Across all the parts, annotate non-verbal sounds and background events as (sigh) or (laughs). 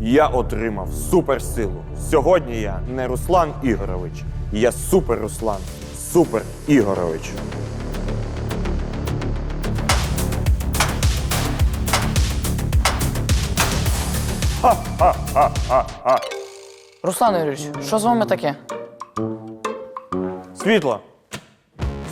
Я отримав суперсилу. Сьогодні я не Руслан Ігорович. Я супер Руслан. Супер Ігорович. Руслан Юрійович, що з вами таке? Світло.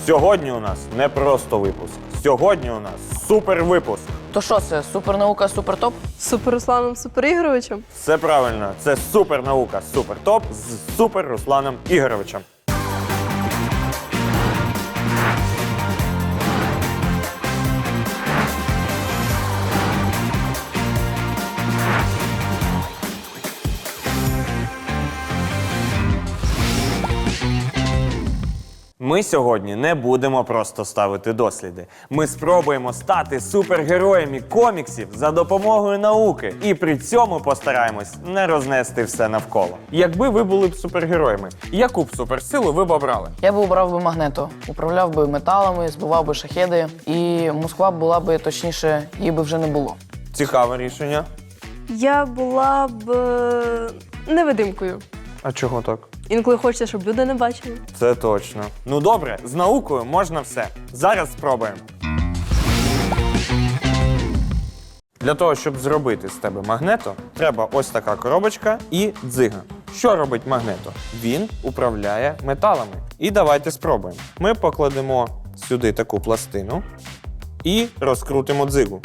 Сьогодні у нас не просто випуск. Сьогодні у нас супер випуск. То що це, супернаука, супертоп? З Супер Русланом Супер Ігоровичем? Все правильно, це супер наука, супер з супер Русланом Ігоровичем. Ми сьогодні не будемо просто ставити досліди. Ми спробуємо стати супергероями коміксів за допомогою науки, і при цьому постараємось не рознести все навколо. Якби ви були б супергероями, яку б суперсилу ви б обрали? Я би обрав би магнето, управляв би металами, збивав би шахеди, і Москва була би точніше, її би вже не було. Цікаве рішення. Я була б е, невидимкою. А чого так? Інколи хочеться, щоб люди не бачили. Це точно. Ну добре, з наукою можна все. Зараз спробуємо. Для того, щоб зробити з тебе магнето, треба ось така коробочка і дзига. Що робить магнето? Він управляє металами. І давайте спробуємо. Ми покладемо сюди таку пластину і розкрутимо дзигу.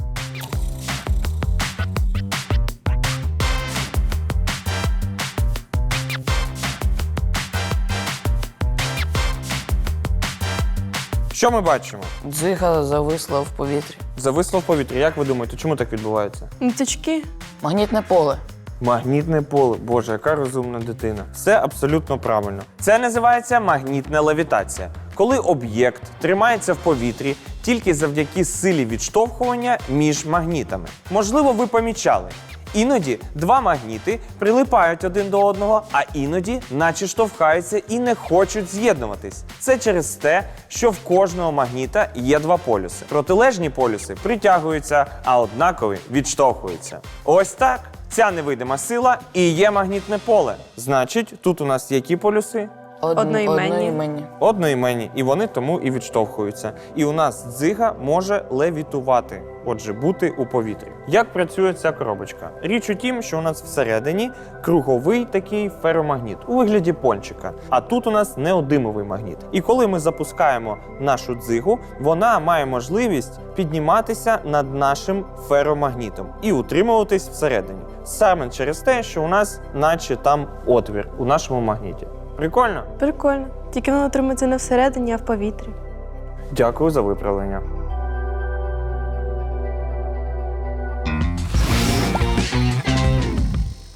Що ми бачимо? Дзига зависла в повітрі. Зависло в повітрі. Як ви думаєте, чому так відбувається? Ниточки. Магнітне поле. Магнітне поле. Боже, яка розумна дитина. Все абсолютно правильно. Це називається магнітна левітація. Коли об'єкт тримається в повітрі тільки завдяки силі відштовхування між магнітами. Можливо, ви помічали. Іноді два магніти прилипають один до одного, а іноді, наче штовхаються і не хочуть з'єднуватись. Це через те, що в кожного магніта є два полюси. Протилежні полюси притягуються, а однакові відштовхуються. Ось так. Ця невидима сила і є магнітне поле. Значить, тут у нас які полюси? Од... Одноіменні. Одноіменні. Одноіменні, і вони тому і відштовхуються. І у нас дзига може левітувати, отже, бути у повітрі. Як працює ця коробочка? Річ у тім, що у нас всередині круговий такий феромагніт у вигляді пончика. А тут у нас неодимовий магніт. І коли ми запускаємо нашу дзигу, вона має можливість підніматися над нашим феромагнітом і утримуватись всередині. Саме через те, що у нас, наче там отвір у нашому магніті. Прикольно? Прикольно. Тільки воно тримається не всередині, а в повітрі. Дякую за виправлення.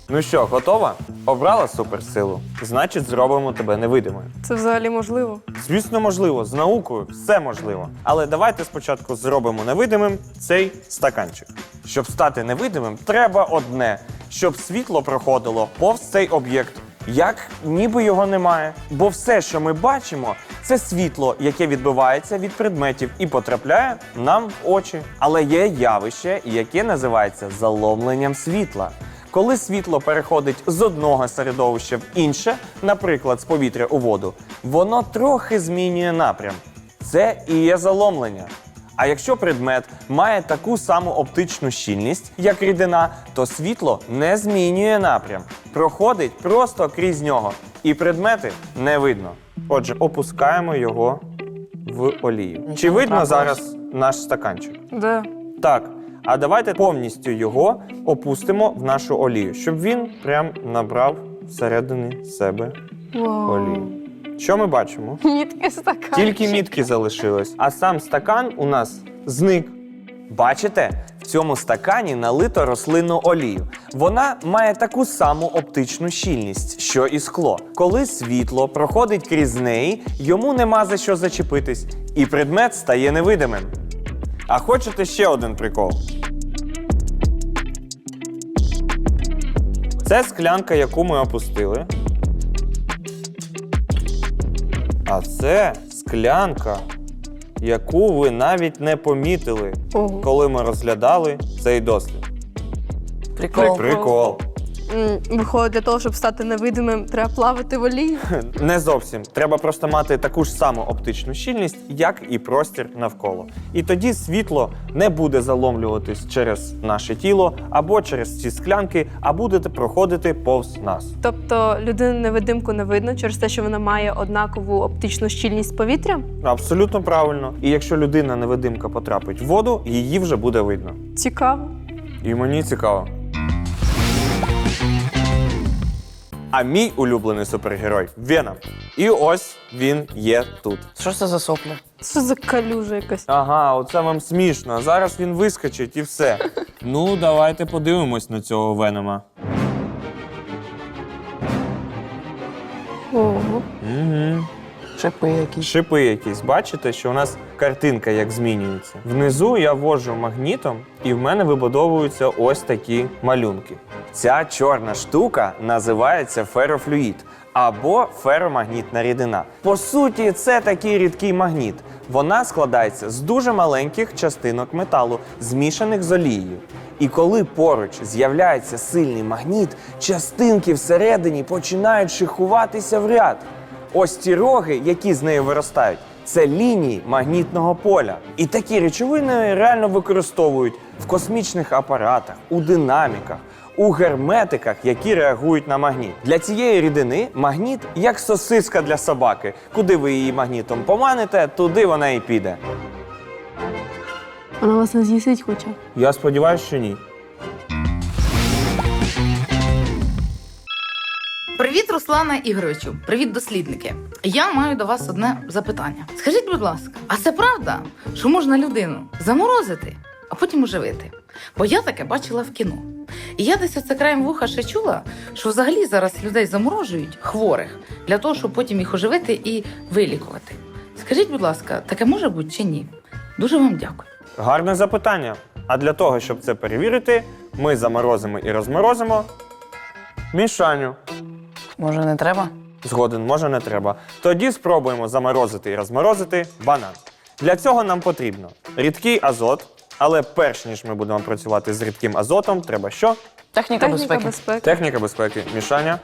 Ну що, готова? Обрала суперсилу? Значить, зробимо тебе невидимою. Це взагалі можливо. Звісно, можливо, з наукою все можливо. Але давайте спочатку зробимо невидимим цей стаканчик. Щоб стати невидимим, треба одне, щоб світло проходило повз цей об'єкт. Як ніби його немає. Бо все, що ми бачимо, це світло, яке відбивається від предметів і потрапляє нам в очі. Але є явище, яке називається заломленням світла. Коли світло переходить з одного середовища в інше, наприклад, з повітря у воду, воно трохи змінює напрям. Це і є заломлення. А якщо предмет має таку саму оптичну щільність, як рідина, то світло не змінює напрям, проходить просто крізь нього, і предмети не видно. Отже, опускаємо його в олію. Чи видно зараз наш стаканчик? Да. Так. А давайте повністю його опустимо в нашу олію, щоб він прям набрав всередині себе Вау. олію. Що ми бачимо? Нітки стакан. Тільки мітки залишились, а сам стакан у нас зник. Бачите, в цьому стакані налито рослинну олію. Вона має таку саму оптичну щільність, що і скло. Коли світло проходить крізь неї, йому нема за що зачепитись, і предмет стає невидимим. А хочете ще один прикол? Це склянка, яку ми опустили. А це склянка, яку ви навіть не помітили, Ого. коли ми розглядали цей дослід. Прикол. Прикол. Виходить, для того, щоб стати невидимим, треба плавати в олії. (laughs) Не зовсім. Треба просто мати таку ж саму оптичну щільність, як і простір навколо. І тоді світло не буде заломлюватись через наше тіло або через ці склянки, а буде проходити повз нас. Тобто людину невидимку не видно через те, що вона має однакову оптичну щільність повітря. Абсолютно правильно. І якщо людина невидимка потрапить в воду, її вже буде видно. Цікаво. І мені цікаво. А мій улюблений супергерой Веном. І ось він є тут. Що ж це за сопля? Що за калюжа якась? Ага, оце вам смішно. Зараз він вискочить і все. (laughs) Ну, давайте подивимось на цього Венома. Ого. Угу. Шипи якісь. Шипи якісь. Бачите, що у нас картинка як змінюється. Внизу я ввожу магнітом, і в мене вибудовуються ось такі малюнки. Ця чорна штука називається ферофлюїд або феромагнітна рідина. По суті, це такий рідкий магніт. Вона складається з дуже маленьких частинок металу, змішаних з олією. І коли поруч з'являється сильний магніт, частинки всередині починають шихуватися в ряд. Ось ці роги, які з нею виростають, це лінії магнітного поля. І такі речовини реально використовують в космічних апаратах, у динаміках, у герметиках, які реагують на магніт. Для цієї рідини магніт як сосиска для собаки. Куди ви її магнітом поманите, туди вона і піде. Вона вас не з'їсить хоча. Я сподіваюся, що ні. Привіт, Руслана Ігоровичу. Привіт, дослідники. Я маю до вас одне запитання. Скажіть, будь ласка, а це правда, що можна людину заморозити, а потім оживити? Бо я таке бачила в кіно. І я десь оце краєм вуха ще чула, що взагалі зараз людей заморожують хворих для того, щоб потім їх оживити і вилікувати. Скажіть, будь ласка, таке може бути чи ні? Дуже вам дякую. Гарне запитання. А для того, щоб це перевірити, ми заморозимо і розморозимо мішаню. Може, не треба? Згоден, може не треба. Тоді спробуємо заморозити і розморозити банан. Для цього нам потрібно рідкий азот, але перш ніж ми будемо працювати з рідким азотом, треба що? Техніка, Техніка безпеки. безпеки. Техніка безпеки. Мішання.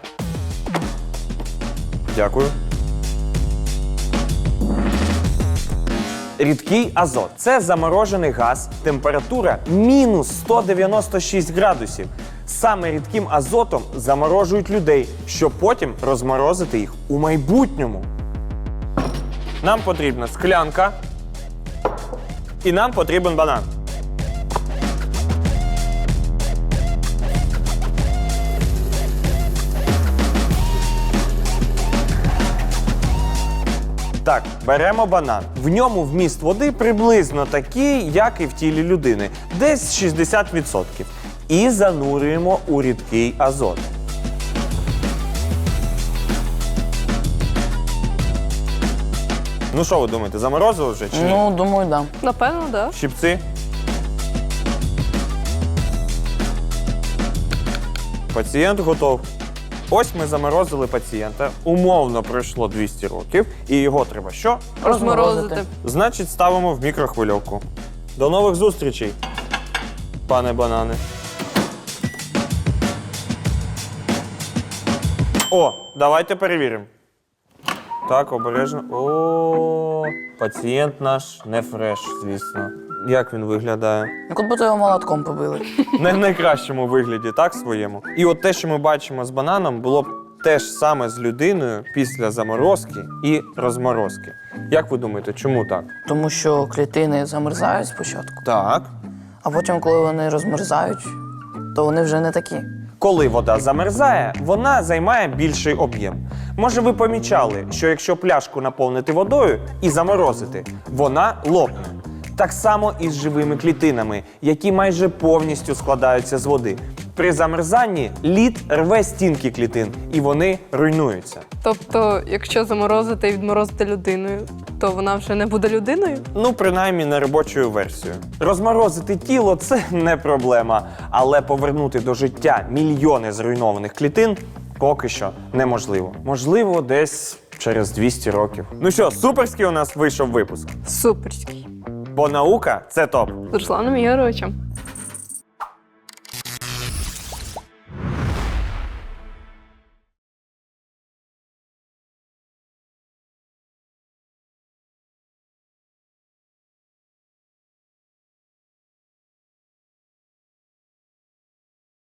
Дякую. Рідкий азот це заморожений газ, температура мінус 196 градусів. Саме рідким азотом заморожують людей, щоб потім розморозити їх у майбутньому. Нам потрібна склянка і нам потрібен банан. Так, беремо банан. В ньому вміст води приблизно такий, як і в тілі людини, десь 60%. І занурюємо у рідкий азот. Ну що ви думаєте, заморозили вже чи ні? Ну, думаю, да. Напевно, так. Да. Щипці. Пацієнт готов. Ось ми заморозили пацієнта. Умовно пройшло 200 років, і його треба що? Розморозити. Значить, ставимо в мікрохвильовку. До нових зустрічей, пане банани. О, давайте перевіримо. Так, обережно. О, пацієнт наш не фреш, звісно. Як він виглядає? Як от будто його молотком побили. Не в найкращому вигляді, так своєму. І от те, що ми бачимо з бананом, було б те ж саме з людиною після заморозки і розморозки. Як ви думаєте, чому так? Тому що клітини замерзають спочатку, Так. а потім, коли вони розмерзають, то вони вже не такі. Коли вода замерзає, вона займає більший об'єм. Може, ви помічали, що якщо пляшку наповнити водою і заморозити, вона лопне. Так само і з живими клітинами, які майже повністю складаються з води. При замерзанні лід рве стінки клітин, і вони руйнуються. Тобто, якщо заморозити і відморозити людиною, то вона вже не буде людиною? Ну, принаймні на робочою версію. Розморозити тіло це не проблема, але повернути до життя мільйони зруйнованих клітин поки що неможливо. Можливо, десь через 200 років. Ну що, суперський у нас вийшов випуск. Суперський. Бо наука це топ. З Русланом Ігоровичем.